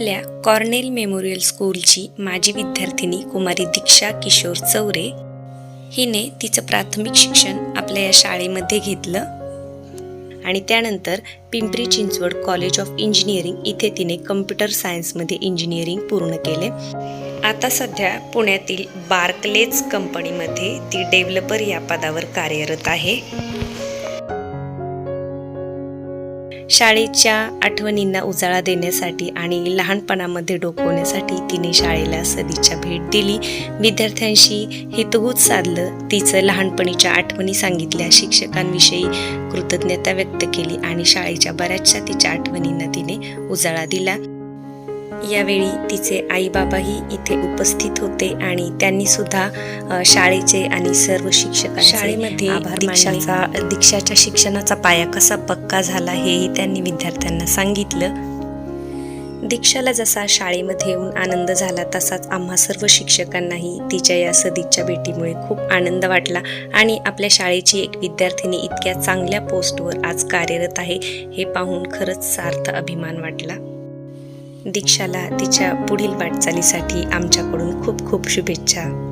आपल्या Cornell memorial स्कूलची माजी विद्यार्थिनी कुमारी दीक्षा किशोर चौरे हिने तिचं प्राथमिक शिक्षण आपल्या या शाळेमध्ये घेतलं. आणि त्यानंतर Pimpri Chinchwad college of engineering इथे तिने कम्प्युटर सायन्समध्ये इंजिनिअरिंग पूर्ण केले. आता सध्या पुण्यातील बार्कलेज कंपनीमध्ये ती डेव्हलपर या पदावर कार्यरत आहे. शाळेच्या आठवणींना उजाळा देण्यासाठी आणि लहानपणामध्ये डोकवण्यासाठी तिने शाळेला सदिच्छा भेट दिली. विद्यार्थ्यांशी हितगुज साधलं तिचं लहानपणीच्या आठवणी सांगितल्या. शिक्षकांविषयी कृतज्ञता व्यक्त केली आणि शाळेच्या बऱ्याचशा तिच्या आठवणींना तिने उजाळा दिला. यावेळी तिचे आई बाबाही इथे उपस्थित होते आणि त्यांनी सुद्धा शाळेचे आणि सर्व शिक्षक शाळेमध्ये दीक्षाचा दीक्षाच्या शिक्षणाचा पाया कसा पक्का झाला हेही त्यांनी विद्यार्थ्यांना सांगितलं. दीक्षाला जसा शाळेमध्ये येऊन आनंद झाला तसाच आम्हा सर्व शिक्षकांनाही तिच्या या सदिच्छा भेटीमुळे खूप आनंद वाटला आणि आपल्या शाळेची एक विद्यार्थिनी इतक्या चांगल्या पोस्टवर आज कार्यरत आहे हे पाहून खरंच सार्थ अभिमान वाटला. दीक्षाला तिच्या पुढील वाटचालीसाठी आमच्याकडून खूप खूप शुभेच्छा.